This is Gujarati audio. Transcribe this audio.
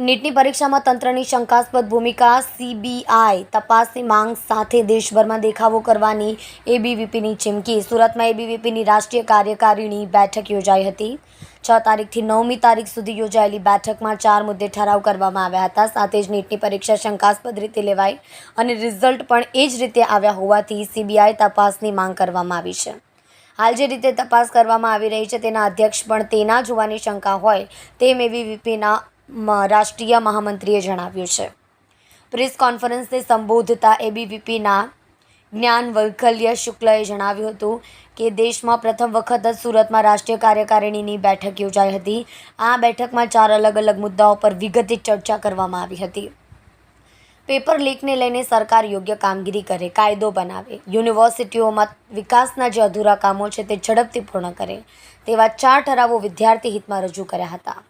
નીટની પરીક્ષામાં તંત્રની શંકાસ્પદ ભૂમિકા સીબીઆઈ તપાસની માંગ સાથે દેશભરમાં દેખાવો કરવાની એબીવીપીની ચીમકી. સુરતમાં એબીવીપીની રાષ્ટ્રીય કાર્યકારીણી બેઠક યોજાઈ હતી. છ તારીખથી નવમી તારીખ સુધી યોજાયેલી બેઠકમાં ચાર મુદ્દે ઠરાવ કરવામાં આવ્યા હતા. સાથે જ નીટની પરીક્ષા શંકાસ્પદ રીતે લેવાઈ અને રિઝલ્ટ પણ એ જ રીતે આવ્યા હોવાથી સીબીઆઈ તપાસની માંગ કરવામાં આવી છે. હાલ જે રીતે તપાસ કરવામાં આવી રહી છે તેના અધ્યક્ષ પણ તેના જોવાની શંકા હોય તેમ એબીવીપીના રાષ્ટ્રીય મહામંત્રીએ જણાવ્યું છે. પ્રેસ કોન્ફરન્સને સંબોધતા એબીવીપીના જ્ઞાન વૈકલ્ય શુક્લએ જણાવ્યું હતું કે દેશમાં પ્રથમ વખત જ સુરતમાં રાષ્ટ્રીય કાર્યકારિણીની બેઠક યોજાઈ હતી. આ બેઠકમાં ચાર અલગ અલગ મુદ્દાઓ પર વિગતે ચર્ચા કરવામાં આવી હતી. પેપર લીકને લઈને સરકાર યોગ્ય કામગીરી કરે, કાયદો બનાવે, યુનિવર્સિટીઓમાં વિકાસના જે અધૂરા કામો છે તે ઝડપથી પૂર્ણ કરે તેવા ચાર ઠરાવો વિદ્યાર્થી હિતમાં રજૂ કર્યા હતા.